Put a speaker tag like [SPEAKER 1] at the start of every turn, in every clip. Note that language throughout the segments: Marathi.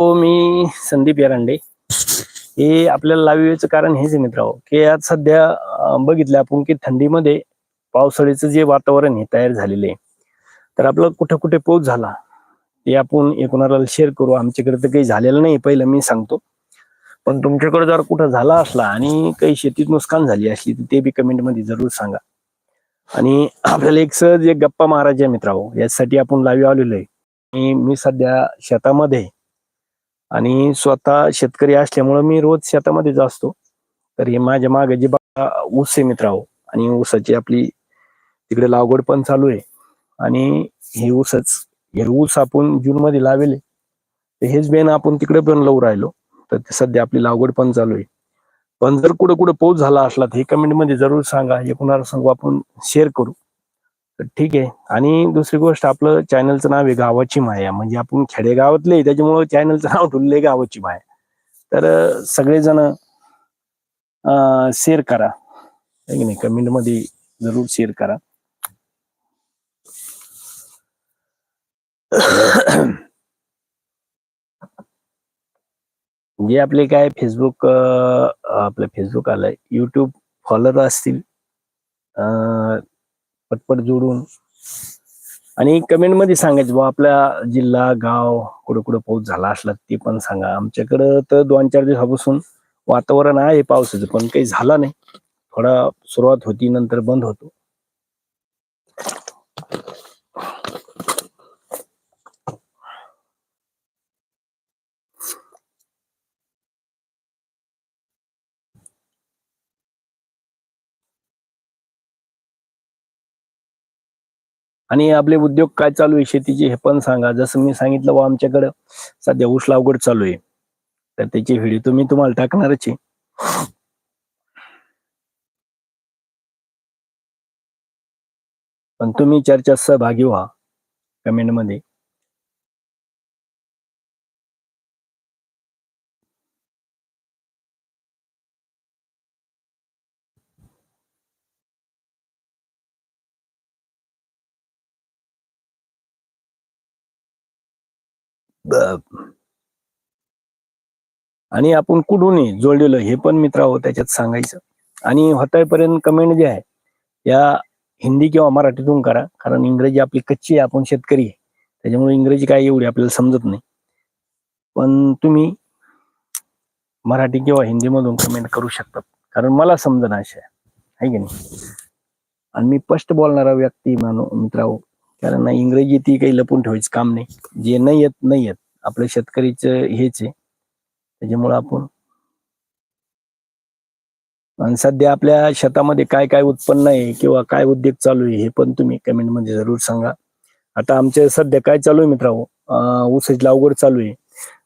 [SPEAKER 1] हो मी संदीप यारांडे. हे आपल्याला लावायचं कारण हेच आहे मित्र की आज सध्या बघितलं आपण की थंडीमध्ये पावसाळ्याचं जे वातावरण हे तयार झालेलं आहे. तर आपलं कुठे कुठे पाऊस झाला ते आपण एकूणाला शेअर करू. आमच्याकडे तर काही झालेलं नाही पहिलं मी सांगतो. पण तुमच्याकडे जर कुठं झाला असला आणि काही शेतीत नुकसान झाली असली तर ते बी कमेंटमध्ये जरूर सांगा. आणि आपल्याला एक सहज एक गप्पा मारायच्या मित्रांनो यासाठी आपण लावी आलेलो आहे. आणि मी सध्या शेतामध्ये आणि स्वतः शेतकरी असल्यामुळं मी रोज शेतामध्येच असतो तर हे माझ्या मागे जे बा ऊस आहे मित्रांनो आणि ऊसाची आपली तिकडे लागवड पण चालू आहे. आणि हे ऊसच हे ऊस आपण जून मध्ये लावेले तर हेच बेन आपण तिकडे पण लावू राहिलो तर सध्या आपली लागवड पण चालू आहे. पण जर कुठं कुठं पाऊस झाला असला तर हे कमेंटमध्ये जरूर सांगा हे कुणाला सांगू आपण शेअर करू. तर ठीक आहे. आणि दुसरी गोष्ट आपलं चॅनलचं नाव आहे गावाची माया. म्हणजे आपण खेडेगावातले त्याच्यामुळे त्याच्यामुळं चॅनलचं नाव ठेवलंय गावाची माया. तर सगळेजण शेअर करा. की नाही? कमेंटमध्ये जरूर शेअर करा. जे आपले काय फेसबुक आपलं फेसबुक आलंय. युट्यूब फॉलोअर असतील पटपट जोडून. आणि कमेंटमध्ये सांगायचं बुवा आपला जिल्हा गाव कुठं कुठं पाऊस झाला असला ते पण सांगा. आमच्याकडं तर दोन चार दिवसापासून वातावरण आहे पावसाचं पण काही झाला नाही. थोडा सुरुवात होती नंतर बंद होतो. आणि आपले उद्योग काय चालू आहे शेतीचे हे पण सांगा. जसं मी सांगितलं व आमच्याकडं सध्या ऊस लागवड चालू आहे. तर त्याची व्हिडिओ तुम्ही तुम्हाला टाकणारच आहे. पण तुम्ही चर्चा सहभागी व्हा. कमेंटमध्ये. आणि आपण कुठून जोडलेलं हे पण मित्र आहोत त्याच्यात सांगायचं. आणि होतापर्यंत कमेंट जे आहे या हिंदी किंवा मराठीतून करा. कारण इंग्रजी आपली कच्ची आहे आपण शेतकरी आहे. त्याच्यामुळे इंग्रजी काय एवढी आपल्याला समजत नाही. पण तुम्ही मराठी किंवा हिंदीमधून कमेंट करू शकतात कारण मला समजणं अशा आहे. की नाही? आणि मी स्पष्ट बोलणारा व्यक्ती मानू मित्रांनो कारण इंग्रजी ती काही लपून ठेवायचं काम नाही. जे नाही येत नाही येत. आपल्या शेतकरीचं हेच आहे. त्याच्यामुळं आपण आणि सध्या आपल्या शेतामध्ये काय काय उत्पन्न आहे किंवा काय उद्योग चालू आहे हे पण तुम्ही कमेंटमध्ये जरूर सांगा. आता आमच्या सध्या काय चालू आहे मित्रांनो? ऊसाची लागवड चालू आहे.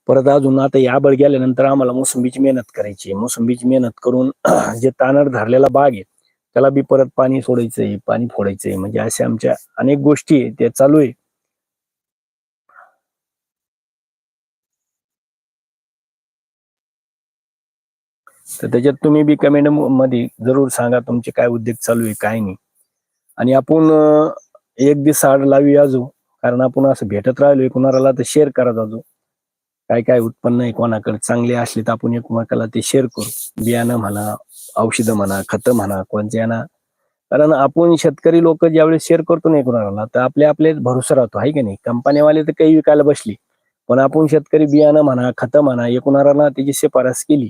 [SPEAKER 1] परत अजून आता या बळ गेल्यानंतर आम्हाला मोसंबीची मेहनत करायची मोसंबीची मेहनत करून जे तानर धरलेला बाग आहे त्याला बी परत पाणी सोडायचंय पाणी फोडायचंय. म्हणजे अशा आमच्या अनेक गोष्टी आहे त्या चालू आहे. तर त्याच्यात तुम्ही बी कमेंटमध्ये जरूर सांगा तुमचे काय उद्योग चालू आहे काय नाही. आणि आपण एक दिवस आड लावी आजू कारण आपण असं भेटत राहिलोय कुणाला तर शेअर करा जाजू काय काय उत्पन्न आहे कोणाकडे? चांगले असले तर आपण एकमेकाला ते शेअर करू. बियाणं म्हणा औषधं म्हणा खतं म्हणा कोणत्या ना कारण आपण शेतकरी लोक ज्यावेळेस शेअर करतो नाही कुणाला तर आपले आपले भरोसा राहतो आहे की नाही? कंपनीवाले तर काही विकायला बसली. पण आपण शेतकरी बियाणं म्हणा खतं म्हणा एकूणाला त्याची शिफारस केली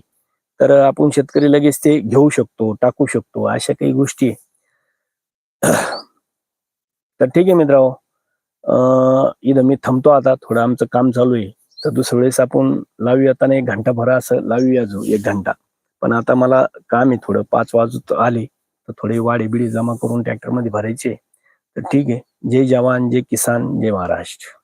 [SPEAKER 1] तर आपण शेतकरी लगेच ते घेऊ शकतो टाकू शकतो अशा काही गोष्टी तर ठीक आहे मित्रांनो. अं, इथं मी थांबतो आता. थोडं आमचं काम चालू आहे. तर दुसऱ्या वेळेस आपण लावूया आता एक घंटा भरा असं लावूया जो एक घंटा. पण आता मला काम आहे थोडं पाच वाजत आले तर थोडे वाडे बिडी जमा करून ट्रॅक्टरमध्ये भरायचे. तर ठीक आहे. जय जवान जय किसान जय महाराष्ट्र.